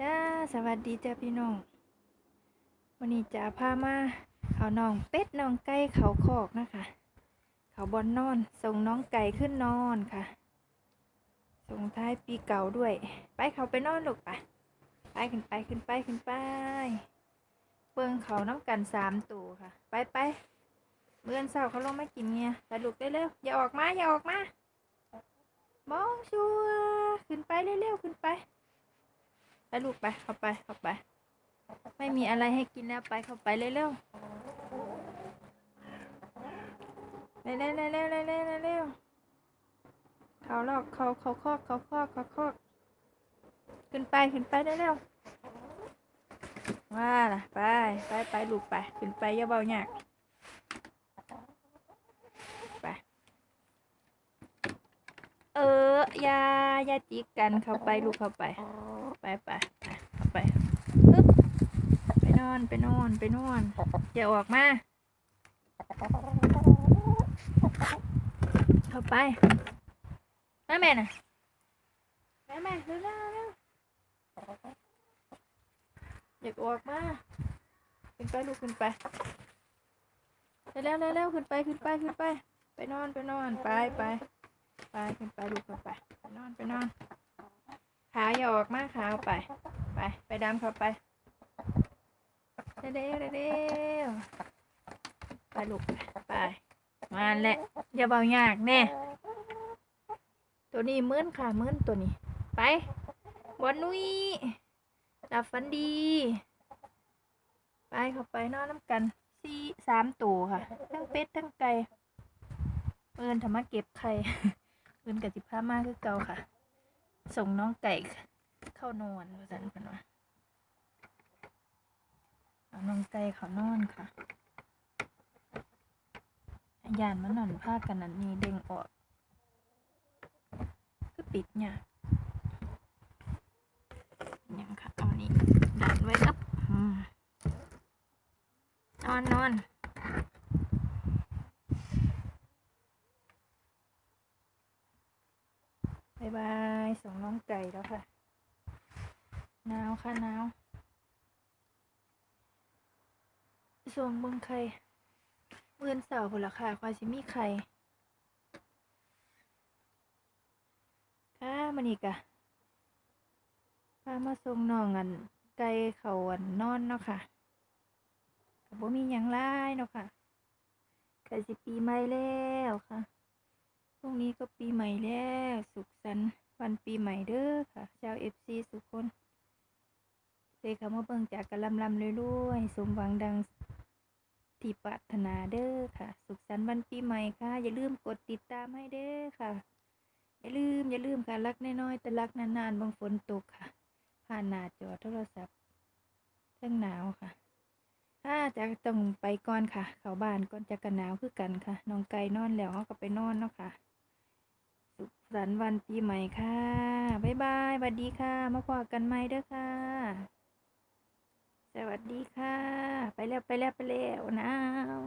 จ้าสวัสดีจ้าพี่น้อง วันนี้จะพามาเขาน้องเป็ดน้องไก่เขาคอกนะคะ เขาบอลนอนส่งน้องไก่ขึ้นนอนค่ะ ส่งท้ายปีเก่าด้วย ไปเขาไปนอนลูกไปไปขึ้นไปขึ้นไปขึ้นไป เบิ่งเขาน้ำกันสามตัวค่ะ ไปไปเมื่อนเศร้าเขาลงมากินเงี้ยไปลูกได้เร็วอย่าออกมาอย่าออกมามองชัวขึ้นไปเร็วๆขึ้นไป ลูกไปเข้าไปเข้าไป ไม่มีอะไรให้กินแล้วไปเข้าไปเร็วๆเร็วเร็วเร็วเร็วเร็วเร็วเขาลอกเขาเขาคอกเขาคอกเขาคอกขึ้นไปขึ้นไปเร็วๆว่าล่ะไปไปไปลูกไปขึ้นไปอย่าเบาหยากไปเออยายาจิกกันเข้าไปลูกเข้าไป ไปไปไปเข้าไปปึ๊บไปนอนไปนอนไปนอนอย่าออกมาเข้าไปแมาแม่น่ะแม่แม่เร็วเร็วเร็วอย่าออกมาขึ้นไปลูกขึ้นไปเร็วเร็วเร็วเร็วขึ้นไปขึ้นไปขึ้นไป ไปนอนไปนอนไปไปไปขึ้นไปลูกเข้าไปไปนอนไปนอน ขาอย่าออกมาขาเอาไป ไป ไปดำเขาไปเร็วเร็วเร็วเร็วไปลูกไปมาแหละอย่าเบายากแน่ตัวนี้มื้นค่ะมื้นตัวนี้ ไปวันนุ้ยหลับฝันดี ไปเข้าไปนอนน้ำกันสี่สามตัวค่ะ ทั้งเป็ดทั้งไก่เอินทำมาเก็บไข่เอินกับสิบห้ามาคือเก่าค่ะ ส่งน้องไก่เข้านอนว่าสันเพันว่าเอาน้องไก่เขานอนค่ะยานมันนอนผ้ากันนันนี่เด้งออกคือปิดเนี่ยยังค่ะเอานี่ดันไว้ครับนอนนอนายบายส่งน้องไก่แล้วค่ะหนาวค่ะหนาวส่งเบิ่งไข่เมื่อนเสาร์ผละค่ะควายสิมีไข่ค่ะมันอีกอะพามาส่งน้องอันไก่เขาอันนอนเนาะค่ะก็บ่มีหยังหลายเนาะค่ะใกล้สิปีใหม่แล้วค่ะ รุ่งนี้ก็ปีใหม่แล้ว สุขสันต์วันปีใหม่เด้อค่ะ ชาวเอฟซีสุกคนเลยคำว่าเบิ่งจากกระลำลำรวยๆสมหวังดังที่ปรารถนาเด้อค่ะ สุขสันต์วันปีใหม่ค่ะ อย่าลืมกดติดตามให้เด้อค่ะ อย่าลืมอย่าลืมค่ะรักน้อยๆแต่รักนานๆบางฝนตกค่ะ ผ่านหน้าจอโทรศัพท์เรื่องหนาวค่ะถ้าจะต้องไปก่อนค่ะ เข้าบ้านก่อนจะกันหนาวคือกันค่ะ น้องไก่นอนแล้วเขาก็ไปนอนเนาะค่ะ สุขสันต์วันปีใหม่ค่ะ บ๊ายบายสวัสดีค่ะ มาพบกันใหม่เด้อค่ะ สวัสดีค่ะ ไปแล้วไปแล้วไปแล้วหนาว